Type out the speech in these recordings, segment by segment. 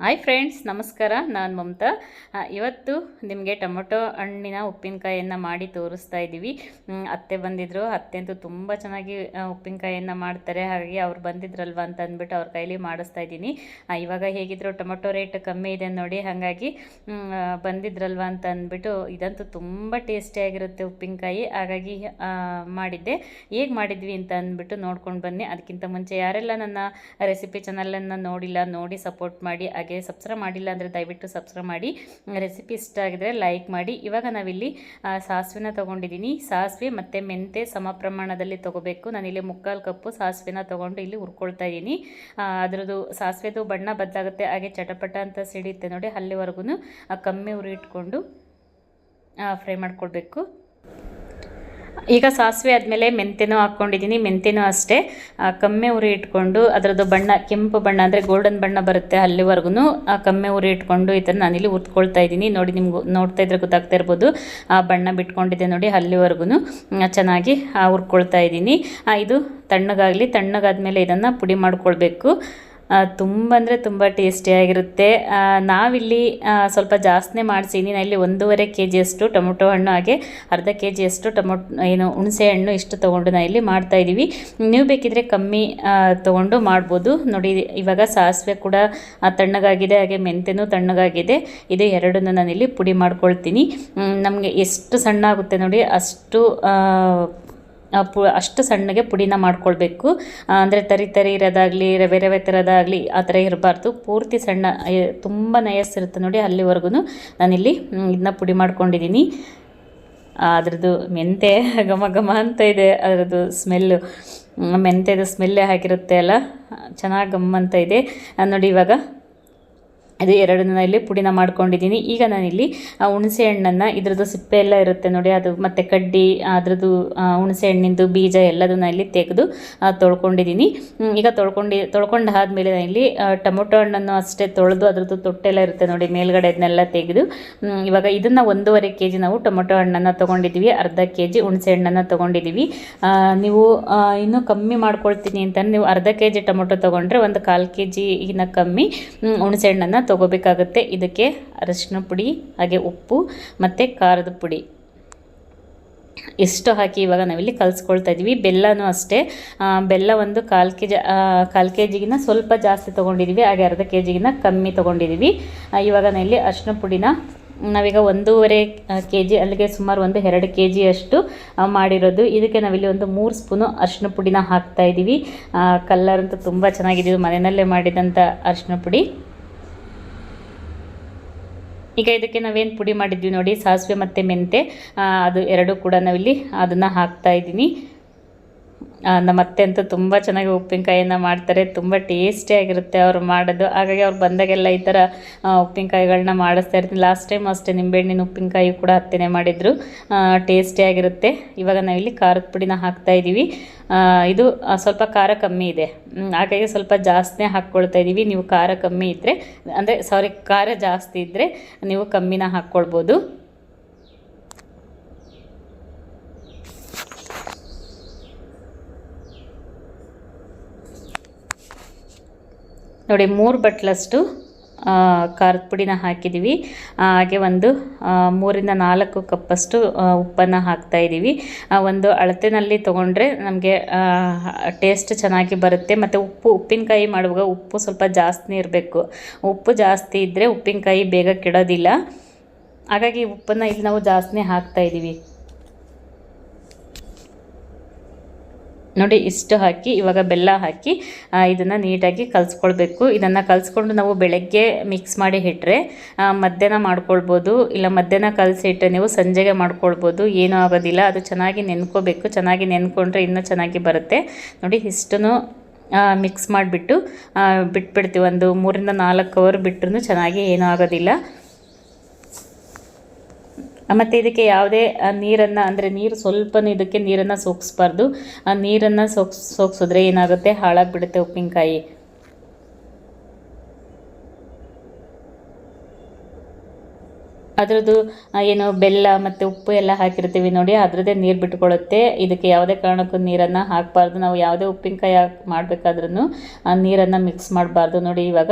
Hi friends ನಮಸ್ಕಾರ, ನಾನು ಮಮತಾ. ಇವತ್ತು ನಿಮಗೆ ಟೊಮೊಟೊ ಹಣ್ಣಿನ ಉಪ್ಪಿನಕಾಯಿಯನ್ನು ಮಾಡಿ ತೋರಿಸ್ತಾ ಇದ್ದೀವಿ. ಅತ್ತೆ ಬಂದಿದ್ದರು ಅತ್ತೆ ಅಂತೂ ತುಂಬ ಚೆನ್ನಾಗಿ ಉಪ್ಪಿನಕಾಯಿಯನ್ನು ಮಾಡ್ತಾರೆ. ಹಾಗಾಗಿ ಅವ್ರು ಬಂದಿದ್ರಲ್ವ ಅಂತ ಅಂದ್ಬಿಟ್ಟು ಅವ್ರ ಕೈಲಿ ಮಾಡಿಸ್ತಾ ಇದ್ದೀನಿ. ಇವಾಗ ಹೇಗಿದ್ರು ಟೊಮೊಟೊ ರೇಟ್ ಕಮ್ಮಿ ಇದೆ ನೋಡಿ. ಹಾಗಾಗಿ ಬಂದಿದ್ರಲ್ವ ಅಂತ ಅಂದ್ಬಿಟ್ಟು ಇದಂತೂ ತುಂಬ ಟೇಸ್ಟಿಯಾಗಿರುತ್ತೆ ಉಪ್ಪಿನಕಾಯಿ. ಹಾಗಾಗಿ ಮಾಡಿದ್ದೆ. ಹೇಗೆ ಮಾಡಿದ್ವಿ ಅಂತ ಅಂದ್ಬಿಟ್ಟು ನೋಡ್ಕೊಂಡು ಬನ್ನಿ. ಅದಕ್ಕಿಂತ ಮುಂಚೆ ಯಾರೆಲ್ಲ ನನ್ನ ರೆಸಿಪಿ ಚಾನಲನ್ನು ನೋಡಿಲ್ಲ, ನೋಡಿ ಸಪೋರ್ಟ್ ಮಾಡಿ. ಹಾಗೆ ಸಬ್ಸ್ಕ್ರೈಬ್ ಮಾಡಿಲ್ಲ ಅಂದರೆ ದಯವಿಟ್ಟು ಸಬ್ಸ್ಕ್ರೈಬ್ ಮಾಡಿ ರೆಸಿಪಿ ಇಷ್ಟ ಆಗಿದ್ರೆ ಲೈಕ್ ಮಾಡಿ. ಇವಾಗ ನಾವಿಲ್ಲಿ ಸಾಸಿವೆನ ತೊಗೊಂಡಿದ್ದೀನಿ ಸಾಸಿವೆ ಮತ್ತು ಮೆಂತೆ ಸಮ ಪ್ರಮಾಣದಲ್ಲಿ ತೊಗೋಬೇಕು. ನಾನಿಲ್ಲಿ ಮುಕ್ಕಾಲು ಕಪ್ಪು ಸಾಸಿವೆನ ತೊಗೊಂಡು ಇಲ್ಲಿ ಹುರ್ಕೊಳ್ತಾ ಇದ್ದೀನಿ ಅದ್ರದ್ದು ಸಾಸಿವೆದು ಬಣ್ಣ ಬದಲಾಗುತ್ತೆ, ಹಾಗೆ ಚಟಪಟ ಅಂತ ಸಿಡಿಯುತ್ತೆ ನೋಡಿ ಅಲ್ಲಿವರೆಗೂ ಕಮ್ಮಿ ಉರಿ ಇಟ್ಕೊಂಡು ಫ್ರೈ ಮಾಡ್ಕೊಳ್ಬೇಕು. ಈಗ ಸಾಸಿವೆ ಆದಮೇಲೆ ಮೆಂತೆನೂ ಹಾಕ್ಕೊಂಡಿದ್ದೀನಿ ಮೆಂತೆನೂ ಅಷ್ಟೇ. ಕಮ್ಮಿ ಉರಿ ಇಟ್ಕೊಂಡು ಅದರದ್ದು ಬಣ್ಣ, ಕೆಂಪು ಬಣ್ಣ ಅಂದರೆ ಗೋಲ್ಡನ್ ಬಣ್ಣ ಬರುತ್ತೆ ಅಲ್ಲಿವರೆಗೂ ಕಮ್ಮಿ ಉರಿ ಇಟ್ಕೊಂಡು ಈ ಥರ ನಾನಿಲ್ಲಿ ಹುರ್ಕೊಳ್ತಾ ಇದ್ದೀನಿ. ನೋಡಿ ನಿಮ್ಗೆ, ನೋಡ್ತಾ ಇದ್ರೆ ಗೊತ್ತಾಗ್ತಾ ಇರ್ಬೋದು. ಆ ಬಣ್ಣ ಬಿಟ್ಕೊಂಡಿದೆ ನೋಡಿ ಅಲ್ಲಿವರೆಗೂ ಚೆನ್ನಾಗಿ ಹುರ್ಕೊಳ್ತಾ ಇದ್ದೀನಿ. ಇದು ತಣ್ಣಗಾಗಲಿ, ತಣ್ಣಗಾದ್ಮೇಲೆ ಇದನ್ನು ಪುಡಿ ಮಾಡ್ಕೊಳ್ಬೇಕು. ತುಂಬ ಅಂದರೆ ತುಂಬ ಟೇಸ್ಟಿಯಾಗಿರುತ್ತೆ ನಾವಿಲ್ಲಿ ಸ್ವಲ್ಪ ಜಾಸ್ತಿನೇ ಮಾಡಿಸಿದ್ದೀನಿ ನಾ ಇಲ್ಲಿ ಒಂದೂವರೆ ಕೆ ಜಿಯಷ್ಟು ಟೊಮೊಟೊ ಹಣ್ಣು, ಹಾಗೆ ಅರ್ಧ ಕೆ ಜಿಯಷ್ಟು ಟೊಮೊಟೊ, ಏನು ಹುಣಸೆ ಹಣ್ಣು ಇಷ್ಟು ತೊಗೊಂಡು ನಾನು ಇಲ್ಲಿ ಮಾಡ್ತಾಯಿದ್ದೀವಿ ನೀವು ಬೇಕಿದ್ರೆ ಕಮ್ಮಿ ತೊಗೊಂಡು ಮಾಡ್ಬೋದು. ನೋಡಿ, ಇವಾಗ ಸಾಸಿವೆ ಕೂಡ ತಣ್ಣಗಾಗಿದೆ, ಹಾಗೆ ಮೆಂತೆನೂ ತಣ್ಣಗಾಗಿದೆ. ಇದು ಎರಡನ್ನೂ ನಾನಿಲ್ಲಿ ಪುಡಿ ಮಾಡ್ಕೊಳ್ತೀನಿ. ನಮಗೆ ಎಷ್ಟು ಸಣ್ಣ ಆಗುತ್ತೆ ನೋಡಿ, ಅಷ್ಟು ಪು, ಅಷ್ಟು ಸಣ್ಣಗೆ ಪುಡಿನ ಮಾಡ್ಕೊಳ್ಬೇಕು. ಅಂದರೆ ತರಿ ತರಿ ಇರೋದಾಗಲಿ, ರವೆ ರವೆ ಥರದಾಗಲಿ ಆ ಥರ ಇರಬಾರ್ದು. ಪೂರ್ತಿ ಸಣ್ಣ ತುಂಬ ತುಂಬ ನಯಸ್ಸಿರುತ್ತೆ ನೋಡಿ ಅಲ್ಲಿವರೆಗೂ ನಾನಿಲ್ಲಿ ಇದನ್ನ ಪುಡಿ ಮಾಡ್ಕೊಂಡಿದ್ದೀನಿ ಅದ್ರದ್ದು ಮೆಂತೆ ಘಮ ಘಮ ಅಂತ ಇದೆ, ಅದರದ್ದು ಸ್ಮೆಲ್ಲು. ಮೆಂತೆದು ಸ್ಮೆಲ್ಲೇ ಹಾಕಿರುತ್ತೆ ಅಲ್ಲ? ಚೆನ್ನಾಗಿ ಗಮ್ ಅಂತ ಇದೆ ನೋಡಿ ಇವಾಗ ಇದು ಎರಡನ್ನ ಇಲ್ಲಿ ಪುಡಿನ ಮಾಡ್ಕೊಂಡಿದ್ದೀನಿ. ಈಗ ನಾನಿಲ್ಲಿ ಆ, ಹುಣಸೆ ಹಣ್ಣನ್ನು ಇದ್ರದ್ದು ಸಿಪ್ಪೆ ಎಲ್ಲ ಇರುತ್ತೆ ನೋಡಿ, ಅದು ಮತ್ತು ಕಡ್ಡಿ, ಅದ್ರದ್ದು ಹುಣಸೆ ಹಣ್ಣಿಂದು ಬೀಜ ಎಲ್ಲದನ್ನ ಇಲ್ಲಿ ತೆಗೆದು ತೊಳ್ಕೊಂಡಿದ್ದೀನಿ. ಈಗ ತೊಳ್ಕೊಂಡು ತೊಳ್ಕೊಂಡು ಆದಮೇಲೆ ನಾನಿಲ್ಲಿ ಟೊಮೊಟೊ ಹಣ್ಣನ್ನು ಅಷ್ಟೇ ತೊಳೆದು ಅದ್ರದ್ದು ತೊಟ್ಟೆಲ್ಲ ಇರುತ್ತೆ ನೋಡಿ, ಮೇಲ್ಗಡೆ ಅದನ್ನೆಲ್ಲ ತೆಗೆದು. ಇವಾಗ ಇದನ್ನು ಒಂದೂವರೆ ಕೆ ಜಿ ನಾವು ಟೊಮೊಟೊ ಹಣ್ಣನ್ನು ತೊಗೊಂಡಿದ್ದೀವಿ, ಅರ್ಧ ಕೆ ಜಿ ಹುಣಸೆ ಹಣ್ಣನ್ನು ತೊಗೊಂಡಿದ್ದೀವಿ. ನೀವು ಇನ್ನೂ ಕಮ್ಮಿ ಮಾಡ್ಕೊಳ್ತೀನಿ ಅಂತ ನೀವು ಅರ್ಧ ಕೆ ಜಿ ಟೊಮೊಟೊ ತೊಗೊಂಡ್ರೆ ಒಂದು ಕಾಲು ಕೆ ಜಿಗಿನ್ನ ಕಮ್ಮಿ ಹುಣಸೆ ಹಣ್ಣನ್ನು ತೊಗೋಬೇಕಾಗುತ್ತೆ. ಇದಕ್ಕೆ ಅರಶಿನ ಪುಡಿ, ಹಾಗೆ ಉಪ್ಪು, ಮತ್ತು ಖಾರದ ಪುಡಿ. ಎಷ್ಟು ಹಾಕಿ ಇವಾಗ ನಾವಿಲ್ಲಿ ಕಲಿಸ್ಕೊಳ್ತಾ ಇದ್ದೀವಿ ಬೆಲ್ಲನೂ ಅಷ್ಟೇ. ಬೆಲ್ಲ ಒಂದು ಕಾಲು ಕೆ ಜಿ ಕಾಲು ಕೆ ಜಿಗಿನ ಸ್ವಲ್ಪ ಜಾಸ್ತಿ ತೊಗೊಂಡಿದ್ದೀವಿ ಹಾಗೆ ಅರ್ಧ ಕೆ ಜಿಗಿನ ಕಮ್ಮಿ ತೊಗೊಂಡಿದ್ದೀವಿ ಇವಾಗ ನಾವಿಲ್ಲಿ ಅರಿಶಿನ ಪುಡಿನ ನಾವೀಗ ಒಂದೂವರೆ ಕೆ ಜಿ ಅಲ್ಲಿಗೆ ಸುಮಾರು ಒಂದು ಎರಡು ಕೆ ಜಿಯಷ್ಟು ಮಾಡಿರೋದು. ಇದಕ್ಕೆ ನಾವಿಲ್ಲಿ ಒಂದು ಮೂರು ಸ್ಪೂನು ಅರಿಶಿನ ಪುಡಿನ ಹಾಕ್ತಾ ಇದ್ದೀವಿ ಕಲ್ಲರ್ ಅಂತೂ ತುಂಬ ಚೆನ್ನಾಗಿದೆ. ಇದು ಮನೆಯಲ್ಲೇ ಮಾಡಿದಂಥ ಅರಿಶಿನ ಪುಡಿ. ಈಗ ಇದಕ್ಕೆ ನಾವೇನು ಪುಡಿ ಮಾಡಿದ್ವಿ ನೋಡಿ, ಸಾಸಿವೆ ಮತ್ತು ಮೆಂತೆ ಅದು ಎರಡೂ ಕೂಡ ನಾವಿಲ್ಲಿ ಅದನ್ನು ಹಾಕ್ತಾ ಇದ್ದೀನಿ. ನಮ್ಮ ಅತ್ತೆ ಅಂತೂ ತುಂಬ ಚೆನ್ನಾಗಿ ಉಪ್ಪಿನಕಾಯಿಯನ್ನು ಮಾಡ್ತಾರೆ. ತುಂಬ ಟೇಸ್ಟಿಯಾಗಿರುತ್ತೆ ಅವರು ಮಾಡೋದು. ಹಾಗಾಗಿ ಅವ್ರು ಬಂದಾಗೆಲ್ಲ ಈ ಥರ ಉಪ್ಪಿನಕಾಯಿಗಳನ್ನ ಮಾಡಿಸ್ತಾ ಇರ್ತೀನಿ. ಲಾಸ್ಟ್ ಟೈಮ್ ಅಷ್ಟೇ ನಿಂಬೆಹಣ್ಣಿನ ಉಪ್ಪಿನಕಾಯಿ ಕೂಡ ಅತ್ತೆನೇ ಮಾಡಿದರು. ಟೇಸ್ಟಿಯಾಗಿರುತ್ತೆ ಇವಾಗ ನಾವಿಲ್ಲಿ ಖಾರದ ಪುಡಿನ ಹಾಕ್ತಾ ಇದ್ದೀವಿ ಇದು ಸ್ವಲ್ಪ ಖಾರ ಕಮ್ಮಿ ಇದೆ. ಹಾಗಾಗಿ ಸ್ವಲ್ಪ ಜಾಸ್ತಿನೇ ಹಾಕ್ಕೊಳ್ತಾ ಇದ್ದೀವಿ ನೀವು ಖಾರ ಕಮ್ಮಿ ಇದ್ದರೆ ಅಂದರೆ ಸಾರಿ ಖಾರ ಜಾಸ್ತಿ ಇದ್ದರೆ ನೀವು ಕಮ್ಮಿನ ಹಾಕ್ಕೊಳ್ಬೋದು. ನೋಡಿ, ಮೂರು ಬಟ್ಲಷ್ಟು ಖಾರದ ಪುಡಿನ ಹಾಕಿದ್ದೀವಿ ಹಾಗೆ ಒಂದು ಮೂರಿಂದ ನಾಲ್ಕು ಕಪ್ಪಷ್ಟು ಉಪ್ಪನ್ನು ಹಾಕ್ತಾ ಇದ್ದೀವಿ ಒಂದು ಅಳತೆನಲ್ಲಿ ತೊಗೊಂಡ್ರೆ ನಮಗೆ ಟೇಸ್ಟ್ ಚೆನ್ನಾಗಿ ಬರುತ್ತೆ. ಮತ್ತು ಉಪ್ಪು, ಉಪ್ಪಿನಕಾಯಿ ಮಾಡುವಾಗ ಉಪ್ಪು ಸ್ವಲ್ಪ ಜಾಸ್ತಿ ಇರಬೇಕು. ಉಪ್ಪು ಜಾಸ್ತಿ ಇದ್ದರೆ ಉಪ್ಪಿನಕಾಯಿ ಬೇಗ ಕೆಡೋದಿಲ್ಲ. ಹಾಗಾಗಿ ಉಪ್ಪನ್ನು ಇಲ್ಲಿ ನಾವು ಜಾಸ್ತಿ ಹಾಕ್ತಾ ನೋಡಿ ಇಷ್ಟು ಹಾಕಿ, ಇವಾಗ ಬೆಲ್ಲ ಹಾಕಿ ಇದನ್ನು ನೀಟಾಗಿ ಕಲಿಸ್ಕೊಳ್ಬೇಕು. ಇದನ್ನು ಕಲಿಸ್ಕೊಂಡು ನಾವು ಬೆಳಗ್ಗೆ ಮಿಕ್ಸ್ ಮಾಡಿ ಇಟ್ಟರೆ ಮಧ್ಯಾಹ್ನ ಮಾಡ್ಕೊಳ್ಬೋದು. ಇಲ್ಲ ಮಧ್ಯಾಹ್ನ ಕಲಸಿ ಇಟ್ಟರೆ ನೀವು ಸಂಜೆಗೆ ಮಾಡ್ಕೊಳ್ಬೋದು. ಏನೂ ಆಗೋದಿಲ್ಲ. ಅದು ಚೆನ್ನಾಗಿ ನೆನ್ಕೋಬೇಕು. ಚೆನ್ನಾಗಿ ನೆನ್ಕೊಂಡ್ರೆ ಇನ್ನೂ ಚೆನ್ನಾಗಿ ಬರುತ್ತೆ. ನೋಡಿ ಇಷ್ಟು ಮಿಕ್ಸ್ ಮಾಡಿಬಿಟ್ಟು ಬಿಟ್ಬಿಡ್ತೀವಿ. ಒಂದು ಮೂರಿಂದ ನಾಲ್ಕು ಅವರ್ ಬಿಟ್ಟರು ಚೆನ್ನಾಗಿ ಏನೂ ಆಗೋದಿಲ್ಲ. ಮತ್ತು ಇದಕ್ಕೆ ಯಾವುದೇ ನೀರನ್ನು, ಅಂದರೆ ನೀರು ಸ್ವಲ್ಪ ಇದಕ್ಕೆ ನೀರನ್ನು ಸೋಗಿಸ್ಬಾರ್ದು ಆ, ನೀರನ್ನು ಸೋಗ್ಸ್ ಸೋಕ್ಸಿದ್ರೆ ಏನಾಗುತ್ತೆ? ಹಾಳಾಗಿಬಿಡುತ್ತೆ ಉಪ್ಪಿನಕಾಯಿ. ಅದರದ್ದು ಏನು ಬೆಲ್ಲ ಮತ್ತು ಉಪ್ಪು ಎಲ್ಲ ಹಾಕಿರ್ತೀವಿ ನೋಡಿ, ಅದರದ್ದೇ ನೀರು ಬಿಟ್ಕೊಳ್ಳುತ್ತೆ ಇದಕ್ಕೆ ಯಾವುದೇ ಕಾರಣಕ್ಕೂ ನೀರನ್ನು ಹಾಕಬಾರ್ದು. ನಾವು ಯಾವುದೇ ಉಪ್ಪಿನಕಾಯಿ ಹಾಕಿ ಮಾಡಬೇಕಾದ್ರೂ ಆ, ನೀರನ್ನು ಮಿಕ್ಸ್ ಮಾಡಬಾರ್ದು ನೋಡಿ ಇವಾಗ.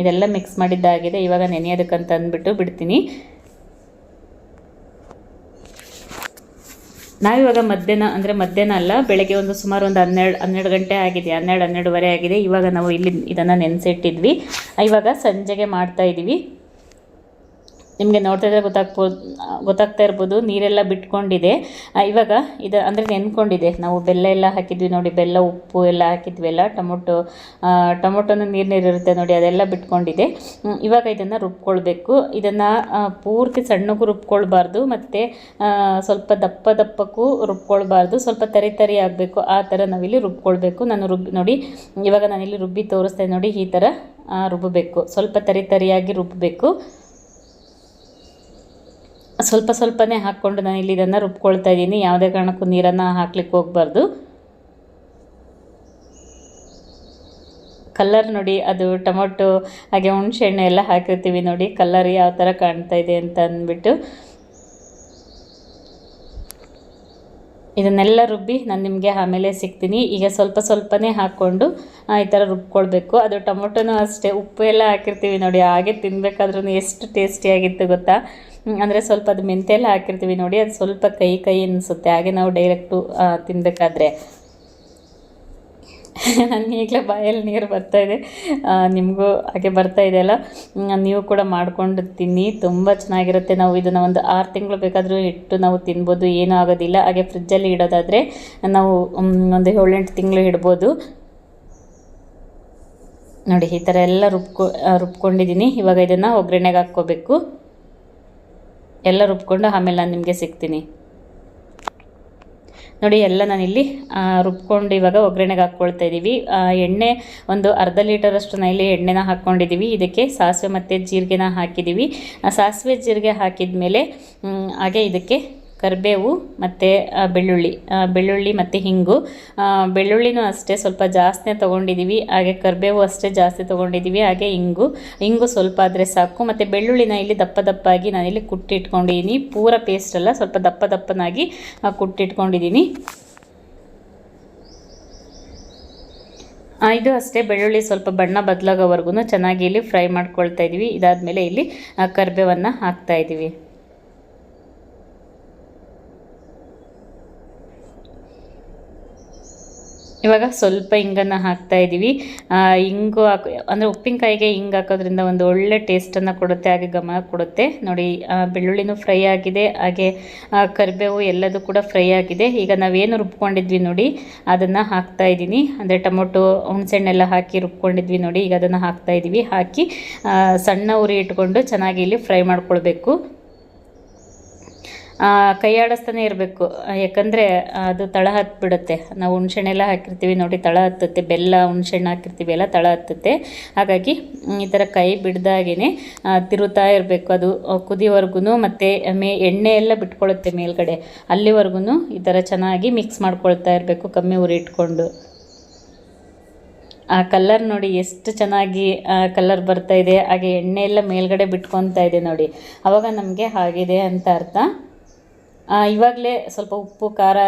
ಇದೆಲ್ಲ ಮಿಕ್ಸ್ ಮಾಡಿದ್ದಾಗಿದೆ. ಇವಾಗ ನೆನೆಯೋದಕ್ಕಂತ ಅಂದ್ಬಿಟ್ಟು ಬಿಡ್ತೀನಿ. ನಾವಿವಾಗ ಮಧ್ಯಾಹ್ನ, ಅಂದರೆ ಮಧ್ಯಾಹ್ನ ಅಲ್ಲ, ಬೆಳಗ್ಗೆ ಒಂದು ಸುಮಾರು ಒಂದು ಹನ್ನೆರಡು ಹನ್ನೆರಡು ಗಂಟೆ ಆಗಿದೆ, ಹನ್ನೆರಡು, ಹನ್ನೆರಡುವರೆ ಆಗಿದೆ. ಇವಾಗ ನಾವು ಇಲ್ಲಿ ಇದನ್ನು ನೆನೆಸಿಟ್ಟಿದ್ವಿ. ಇವಾಗ ಸಂಜೆಗೆ ಮಾಡ್ತಾ ಇದ್ದೀವಿ ನಿಮಗೆ ನೋಡ್ತಾ ಇದ್ರೆ ಗೊತ್ತಾಗ್ಬೋದು ಗೊತ್ತಾಗ್ತಾ ಇರ್ಬೋದು, ನೀರೆಲ್ಲ ಬಿಟ್ಕೊಂಡಿದೆ. ಇವಾಗ ಇದು, ಅಂದರೆ ನೆನ್ಕೊಂಡಿದೆ. ನಾವು ಬೆಲ್ಲ ಎಲ್ಲ ಹಾಕಿದ್ವಿ ನೋಡಿ, ಬೆಲ್ಲ, ಉಪ್ಪು ಎಲ್ಲ ಹಾಕಿದ್ವಿ ಎಲ್ಲ. ಟೊಮೊಟೊ ಟೊಮೊಟೊನೂ ನೀರು ನೀರಿರುತ್ತೆ ನೋಡಿ, ಅದೆಲ್ಲ ಬಿಟ್ಕೊಂಡಿದೆ. ಇವಾಗ ಇದನ್ನು ರುಬ್ಕೊಳ್ಬೇಕು. ಇದನ್ನು ಪೂರ್ತಿ ಸಣ್ಣಗೂ ರುಬ್ಕೊಳ್ಬಾರ್ದು, ಮತ್ತು ಸ್ವಲ್ಪ ದಪ್ಪ ದಪ್ಪಕ್ಕೂ ರುಬ್ಕೊಳ್ಬಾರ್ದು. ಸ್ವಲ್ಪ ತರಿ ತರಿ ಆಗಬೇಕು. ಆ ಥರ ನಾವಿಲ್ಲಿ ರುಬ್ಕೊಳ್ಬೇಕು. ನಾನು ರುಬ್ಬಿ ನೋಡಿ, ಇವಾಗ ನಾನಿಲ್ಲಿ ರುಬ್ಬಿ ತೋರಿಸ್ತೇನೆ ನೋಡಿ, ಈ ಥರ ರುಬ್ಬಬೇಕು ಸ್ವಲ್ಪ ತರಿ ತರಿಯಾಗಿ ರುಬ್ಬಬೇಕು ಸ್ವಲ್ಪ ಸ್ವಲ್ಪನೇ ಹಾಕ್ಕೊಂಡು ನಾನು ಇಲ್ಲಿ ಇದನ್ನು ರುಬ್ಕೊಳ್ತಾ ಇದ್ದೀನಿ. ಯಾವುದೇ ಕಾರಣಕ್ಕೂ ನೀರನ್ನು ಹಾಕ್ಲಿಕ್ಕೆ ಹೋಗಬಾರ್ದು. ಕಲ್ಲರ್ ನೋಡಿ, ಅದು ಟೊಮೊಟೊ ಹಾಗೆ ಹುಣಸೆಹಣ್ಣು ಎಲ್ಲ ಹಾಕಿರ್ತೀವಿ ನೋಡಿ ಕಲ್ಲರ್ ಯಾವ ಥರ ಕಾಣ್ತಾ ಇದೆ ಅಂತ ಅಂದ್ಬಿಟ್ಟು. ಇದನ್ನೆಲ್ಲ ರುಬ್ಬಿ ನಾನು ನಿಮಗೆ ಆಮೇಲೆ ಸಿಗ್ತೀನಿ. ಈಗ ಸ್ವಲ್ಪ ಸ್ವಲ್ಪನೇ ಹಾಕ್ಕೊಂಡು ಈ ಥರ ರುಬ್ಕೊಳ್ಬೇಕು. ಅದು ಟೊಮೊಟೊನೂ ಅಷ್ಟೇ. ಉಪ್ಪು ಎಲ್ಲ ಹಾಕಿರ್ತೀವಿ ನೋಡಿ. ಹಾಗೆ ತಿನ್ಬೇಕಾದ್ರೂ ಎಷ್ಟು ಟೇಸ್ಟಿಯಾಗಿತ್ತು ಗೊತ್ತಾ? ಅಂದರೆ ಸ್ವಲ್ಪ ಅದು ಮೆಂತೆ ಎಲ್ಲ ಹಾಕಿರ್ತೀವಿ ನೋಡಿ. ಅದು ಸ್ವಲ್ಪ ಕೈ ಕೈ ಅನಿಸುತ್ತೆ. ಹಾಗೆ ನಾವು ಡೈರೆಕ್ಟು ತಿನ್ನಬೇಕಾದ್ರೆ ನನಗೆ ಈಗಲೇ ಬಾಯಲ್ಲಿ ನೀರು ಬರ್ತಾ ಇದೆ. ನಿಮಗೂ ಹಾಗೆ ಬರ್ತಾ ಇದೆಯಲ್ಲ ಅಲ್ಲ? ನೀವು ಕೂಡ ಮಾಡ್ಕೊಂಡು ತಿನ್ನಿ ತುಂಬ ಚೆನ್ನಾಗಿರುತ್ತೆ. ನಾವು ಇದನ್ನು ಒಂದು ಆರು ತಿಂಗಳು ಬೇಕಾದರೂ ಇಟ್ಟು ನಾವು ತಿನ್ಬೋದು. ಏನೂ ಆಗೋದಿಲ್ಲ. ಹಾಗೆ ಫ್ರಿಜ್ಜಲ್ಲಿ ಇಡೋದಾದರೆ ನಾವು ಒಂದು ಏಳೆಂಟು ತಿಂಗಳು ಇಡ್ಬೋದು. ನೋಡಿ, ಈ ಥರ ಎಲ್ಲ ರುಬ್ಕೊ ರುಬ್ಕೊಂಡಿದ್ದೀನಿ. ಇವಾಗ ಇದನ್ನು ಒಗ್ಗರಣೆಗೆ ಹಾಕ್ಕೋಬೇಕು. ಎಲ್ಲ ರುಬ್ಕೊಂಡು ಆಮೇಲೆ ನಾನು ನಿಮಗೆ ಸಿಗ್ತೀನಿ. ನೋಡಿ, ಎಲ್ಲ ನಾನಿಲ್ಲಿ ರುಬ್ಕೊಂಡು ಇವಾಗ ಒಗ್ಗರಣೆಗೆ ಹಾಕ್ಕೊಳ್ತಾ ಇದ್ದೀವಿ ಎಣ್ಣೆ ಒಂದು ಅರ್ಧ ಲೀಟರಷ್ಟು ಇಲ್ಲಿ ಎಣ್ಣೆನ ಹಾಕ್ಕೊಂಡಿದ್ದೀವಿ ಇದಕ್ಕೆ ಸಾಸಿವೆ ಮತ್ತು ಜೀರಿಗೆನ ಹಾಕಿದ್ದೀವಿ ಸಾಸಿವೆ ಜೀರಿಗೆ ಹಾಕಿದ ಮೇಲೆ ಹಾಗೆ ಇದಕ್ಕೆ ಕರಿಬೇವು ಮತ್ತು ಬೆಳ್ಳುಳ್ಳಿ ಬೆಳ್ಳುಳ್ಳಿ ಮತ್ತು ಹಿಂಗು. ಬೆಳ್ಳುಳ್ಳಿನೂ ಅಷ್ಟೇ ಸ್ವಲ್ಪ ಜಾಸ್ತಿ ತೊಗೊಂಡಿದ್ದೀವಿ ಹಾಗೆ ಕರಿಬೇವು ಅಷ್ಟೇ ಜಾಸ್ತಿ ತೊಗೊಂಡಿದ್ದೀವಿ ಹಾಗೆ ಹಿಂಗು ಹಿಂಗು ಸ್ವಲ್ಪ ಆದರೆ ಸಾಕು. ಮತ್ತು ಬೆಳ್ಳುಳ್ಳಿನ ಇಲ್ಲಿ ದಪ್ಪ ದಪ್ಪಾಗಿ ನಾನಿಲ್ಲಿ ಕುಟ್ಟಿಟ್ಕೊಂಡಿದ್ದೀನಿ ಪೂರ ಪೇಸ್ಟ್ ಅಲ್ಲ, ಸ್ವಲ್ಪ ದಪ್ಪ ದಪ್ಪನಾಗಿ ಕುಟ್ಟಿಟ್ಕೊಂಡಿದ್ದೀನಿ ಇದು ಅಷ್ಟೇ. ಬೆಳ್ಳುಳ್ಳಿ ಸ್ವಲ್ಪ ಬಣ್ಣ ಬದಲಾಗೋವರೆಗೂ ಚೆನ್ನಾಗಿ ಇಲ್ಲಿ ಫ್ರೈ ಮಾಡ್ಕೊಳ್ತಾ ಇದ್ದೀವಿ ಇದಾದಮೇಲೆ ಇಲ್ಲಿ ಕರಿಬೇವನ್ನು ಹಾಕ್ತಾ ಇದ್ದೀವಿ ಇವಾಗ ಸ್ವಲ್ಪ ಹಿಂಗನ್ನು ಹಾಕ್ತಾ ಇದ್ದೀವಿ ಹಿಂಗು ಹಾಕಿ, ಅಂದರೆ ಉಪ್ಪಿನಕಾಯಿಗೆ ಹಿಂಗೆ ಹಾಕೋದ್ರಿಂದ ಒಂದು ಒಳ್ಳೆ ಟೇಸ್ಟನ್ನು ಕೊಡುತ್ತೆ, ಹಾಗೆ ಗಮ ಕೊಡುತ್ತೆ. ನೋಡಿ ಬೆಳ್ಳುಳ್ಳಿನೂ ಫ್ರೈ ಆಗಿದೆ, ಹಾಗೆ ಕರಿಬೇವು ಎಲ್ಲದೂ ಕೂಡ ಫ್ರೈ ಆಗಿದೆ. ಈಗ ನಾವೇನು ರುಬ್ಕೊಂಡಿದ್ವಿ ನೋಡಿ, ಅದನ್ನು ಹಾಕ್ತಾ ಇದ್ದೀನಿ ಅಂದರೆ ಟೊಮೊಟೊ, ಹುಣಸೆಹಣ್ಣೆಲ್ಲ ಹಾಕಿ ರುಬ್ಕೊಂಡಿದ್ವಿ ನೋಡಿ, ಈಗ ಅದನ್ನು ಹಾಕ್ತಾ ಇದ್ದೀವಿ ಹಾಕಿ ಸಣ್ಣ ಉರಿ ಇಟ್ಕೊಂಡು ಚೆನ್ನಾಗಿ ಇಲ್ಲಿ ಫ್ರೈ ಮಾಡ್ಕೊಳ್ಬೇಕು. ಆ, ಕೈ ಆಡಿಸ್ತಾನೆ ಇರಬೇಕು ಯಾಕಂದರೆ ಅದು ತಳ ಹತ್ಬಿಡುತ್ತೆ. ನಾವು ಹುಣ್ಸೆಣ್ಣೆಲ್ಲ ಹಾಕಿರ್ತೀವಿ ನೋಡಿ ತಳ ಹತ್ತುತ್ತೆ. ಬೆಲ್ಲ ಹುಣ್ಸೆಣ್ಣೆ ಹಾಕಿರ್ತೀವಿ ಎಲ್ಲ ತಳ ಹತ್ತುತ್ತೆ. ಹಾಗಾಗಿ ಈ ಥರ ಕೈ ಬಿಡ್ದಾಗೇ ತಿರುತ್ತಾ ಇರಬೇಕು ಅದು. ಕುದಿವರೆಗೂ ಮತ್ತು ಮೇ ಎಣ್ಣೆ ಎಲ್ಲ ಬಿಟ್ಕೊಳ್ಳುತ್ತೆ ಮೇಲ್ಗಡೆ. ಅಲ್ಲಿವರೆಗೂ ಈ ಥರ ಚೆನ್ನಾಗಿ ಮಿಕ್ಸ್ ಮಾಡ್ಕೊಳ್ತಾ ಇರಬೇಕು ಕಮ್ಮಿ ಉರಿ ಇಟ್ಕೊಂಡು. ಆ ಕಲರ್ ನೋಡಿ ಎಷ್ಟು ಚೆನ್ನಾಗಿ ಕಲರ್ ಬರ್ತಾ ಇದೆ. ಹಾಗೆ ಎಣ್ಣೆ ಎಲ್ಲ ಮೇಲ್ಗಡೆ ಬಿಟ್ಕೊತಾ ಇದೆ ನೋಡಿ. ಆವಾಗ ನಮಗೆ ಆಗಿದೆ ಅಂತ ಅರ್ಥ. ಇವಾಗಲೇ ಸ್ವಲ್ಪ ಉಪ್ಪು, ಖಾರ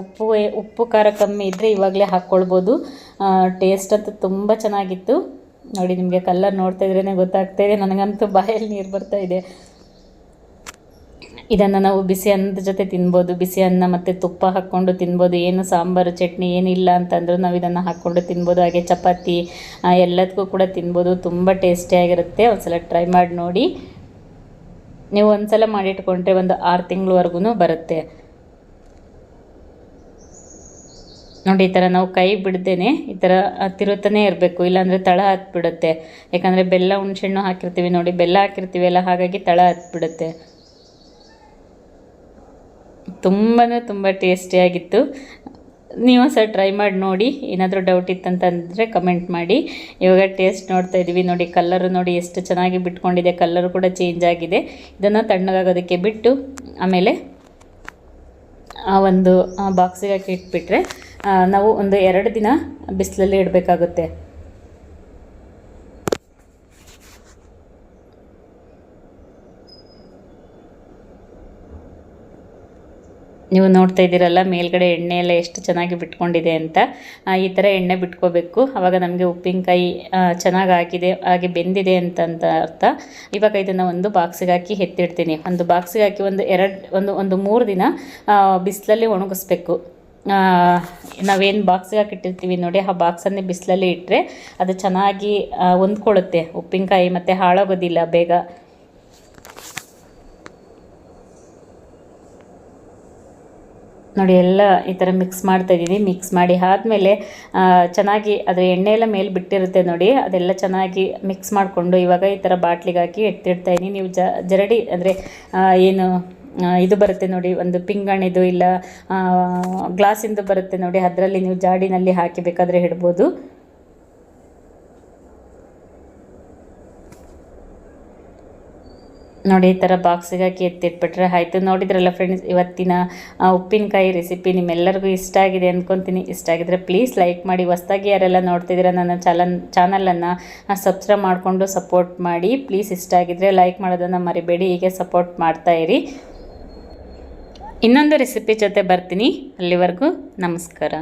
ಉಪ್ಪು ಉಪ್ಪು, ಖಾರ ಕಮ್ಮಿ ಇದ್ದರೆ ಇವಾಗಲೇ ಹಾಕ್ಕೊಳ್ಬೋದು. ಟೇಸ್ಟ್ ಅಂತೂ ತುಂಬ ಚೆನ್ನಾಗಿತ್ತು. ನೋಡಿ, ನಿಮಗೆ ಕಲ್ಲರ್ ನೋಡ್ತಾ ಇದ್ರೇ ಗೊತ್ತಾಗ್ತಾ ಇದೆ. ನನಗಂತೂ ಬಾಯಲ್ಲಿ ನೀರು ಬರ್ತಾ ಇದೆ. ಇದನ್ನು ನಾವು ಬಿಸಿ ಅನ್ನದ ಜೊತೆ ತಿನ್ಬೋದು. ಬಿಸಿ ಅನ್ನ ಮತ್ತು ತುಪ್ಪ ಹಾಕ್ಕೊಂಡು ತಿನ್ಬೋದು. ಏನು ಸಾಂಬಾರು, ಚಟ್ನಿ ಏನಿಲ್ಲ ಅಂತಂದರೂ ನಾವು ಇದನ್ನು ಹಾಕ್ಕೊಂಡು ತಿನ್ಬೋದು. ಹಾಗೆ ಚಪಾತಿ ಎಲ್ಲದಕ್ಕೂ ಕೂಡ ತಿನ್ಬೋದು. ತುಂಬ ಟೇಸ್ಟಿಯಾಗಿರುತ್ತೆ ಒಂದು ಸಲ ಟ್ರೈ ಮಾಡಿ ನೋಡಿ. ನೀವು ಒಂದ್ಸಲ ಮಾಡಿಟ್ಕೊಂಡ್ರೆ ಒಂದು ಆರು ತಿಂಗಳವರೆಗೂ ಬರುತ್ತೆ. ನೋಡಿ, ಈ ಥರ ನಾವು ಕೈ ಬಿಡ್ದೇನೆ ಈ ಥರ ಹತ್ತಿರುತ್ತಾನೇ ಇರಬೇಕು, ಇಲ್ಲಾಂದರೆ ತಳ ಹತ್ಬಿಡುತ್ತೆ. ಯಾಕಂದರೆ ಬೆಲ್ಲ ಹುಣ್ಸೆಣ್ಣು ಹಾಕಿರ್ತೀವಿ ನೋಡಿ, ಬೆಲ್ಲ ಹಾಕಿರ್ತೀವಿ ಎಲ್ಲ ಹಾಗಾಗಿ ತಳ ಹತ್ಬಿಡುತ್ತೆ. ತುಂಬಾ ತುಂಬ ಟೇಸ್ಟಿಯಾಗಿತ್ತು. ನೀವು ಸಹ ಟ್ರೈ ಮಾಡಿ ನೋಡಿ. ಏನಾದರೂ ಡೌಟ್ ಇತ್ತಂತಂದರೆ ಕಮೆಂಟ್ ಮಾಡಿ. ಇವಾಗ ಟೇಸ್ಟ್ ನೋಡ್ತಾ ಇದ್ದೀವಿ ನೋಡಿ. ಕಲ್ಲರು ನೋಡಿ ಎಷ್ಟು ಚೆನ್ನಾಗಿ ಬಿಟ್ಕೊಂಡಿದೆ. ಕಲ್ಲರು ಕೂಡ ಚೇಂಜ್ ಆಗಿದೆ. ಇದನ್ನು ತಣ್ಣಗಾಗೋದಕ್ಕೆ ಬಿಟ್ಟು ಆಮೇಲೆ ಆ ಒಂದು ಬಾಕ್ಸಿಗೆ ಹಾಕಿ ಇಟ್ಬಿಟ್ರೆ ನಾವು ಒಂದು ಎರಡು ದಿನ ಬಿಸಿಲಲ್ಲಿ ಇಡಬೇಕಾಗುತ್ತೆ. ನೀವು ನೋಡ್ತಾ ಇದ್ದೀರಲ್ಲ, ಮೇಲ್ಗಡೆ ಎಣ್ಣೆ ಎಲ್ಲ ಎಷ್ಟು ಚೆನ್ನಾಗಿ ಬಿಟ್ಕೊಂಡಿದೆ ಅಂತ. ಈ ಥರ ಎಣ್ಣೆ ಬಿಟ್ಕೋಬೇಕು. ಆವಾಗ ನಮಗೆ ಉಪ್ಪಿನಕಾಯಿ ಚೆನ್ನಾಗಿ ಆಗಿದೆ ಹಾಗೆ ಬೆಂದಿದೆ ಅಂತ ಅರ್ಥ. ಇವಾಗ ಇದನ್ನು ಒಂದು ಬಾಕ್ಸಿಗೆ ಹಾಕಿ ಎತ್ತಿಡ್ತೀನಿ. ಒಂದು ಬಾಕ್ಸಿಗೆ ಹಾಕಿ ಒಂದು ಎರಡು, ಒಂದು ಒಂದು ಮೂರು ದಿನ ಬಿಸಿಲಲ್ಲಿ ಒಣಗಿಸ್ಬೇಕು. ನಾವೇನು ಬಾಕ್ಸಿಗೆ ಹಾಕಿಟ್ಟಿರ್ತೀವಿ ನೋಡಿ, ಆ ಬಾಕ್ಸನ್ನೇ ಬಿಸಿಲಲ್ಲಿ ಇಟ್ಟರೆ ಅದು ಚೆನ್ನಾಗಿ ಹೊಂದ್ಕೊಳ್ಳುತ್ತೆ. ಉಪ್ಪಿನಕಾಯಿ ಮತ್ತು ಹಾಳಾಗೋದಿಲ್ಲ ಬೇಗ. ನೋಡಿ, ಎಲ್ಲ ಈ ಥರ ಮಿಕ್ಸ್ ಮಾಡ್ತಾ ಇದ್ದೀನಿ ಮಿಕ್ಸ್ ಮಾಡಿ ಆದಮೇಲೆ ಚೆನ್ನಾಗಿ ಅದರ ಎಣ್ಣೆ ಎಲ್ಲ ಮೇಲೆ ಬಿಟ್ಟಿರುತ್ತೆ ನೋಡಿ. ಅದೆಲ್ಲ ಚೆನ್ನಾಗಿ ಮಿಕ್ಸ್ ಮಾಡಿಕೊಂಡು ಇವಾಗ ಈ ಥರ ಬಾಟ್ಲಿಗೆ ಹಾಕಿ ಎತ್ತಿಡ್ತಾಯಿದ್ದೀನಿ ನೀವು ಜರಡಿ ಅಂದರೆ ಏನು ಇದು ಬರುತ್ತೆ ನೋಡಿ, ಒಂದು ಪಿಂಗಣಿದು ಇಲ್ಲ ಗ್ಲಾಸಿಂದು ಬರುತ್ತೆ ನೋಡಿ. ಅದರಲ್ಲಿ ನೀವು ಜಾಡಿನಲ್ಲಿ ಹಾಕಿ ಬೇಕಾದರೆ ಇಡ್ಬೋದು. ನೋಡಿ, ಈ ಥರ ಬಾಕ್ಸಿಗೆ ಹಾಕಿ ಎತ್ತಿಟ್ಬಿಟ್ರೆ ಆಯಿತು. ನೋಡಿದ್ರಲ್ಲ ಫ್ರೆಂಡ್ಸ್ ಇವತ್ತಿನ ಉಪ್ಪಿನಕಾಯಿ ರೆಸಿಪಿ ನಿಮ್ಮೆಲ್ಲರಿಗೂ ಇಷ್ಟ ಆಗಿದೆ ಅಂದ್ಕೊತೀನಿ ಇಷ್ಟ ಆಗಿದ್ರೆ ಪ್ಲೀಸ್ ಲೈಕ್ ಮಾಡಿ. ಹೊಸ್ದಾಗಿ ಯಾರೆಲ್ಲ ನೋಡ್ತಿದ್ದೀರ ನನ್ನ ಚಾಲನ್ ಚಾನಲನ್ನು ಸಬ್ಸ್ಕ್ರೈಬ್ ಮಾಡಿಕೊಂಡು ಸಪೋರ್ಟ್ ಮಾಡಿ. ಪ್ಲೀಸ್ ಇಷ್ಟ ಆಗಿದ್ರೆ ಲೈಕ್ ಮಾಡೋದನ್ನು ಮರಿಬೇಡಿ. ಹೀಗೆ ಸಪೋರ್ಟ್ ಇರಿ. ಇನ್ನೊಂದು ರೆಸಿಪಿ ಜೊತೆ ಬರ್ತೀನಿ. ಅಲ್ಲಿವರೆಗೂ ನಮಸ್ಕಾರ.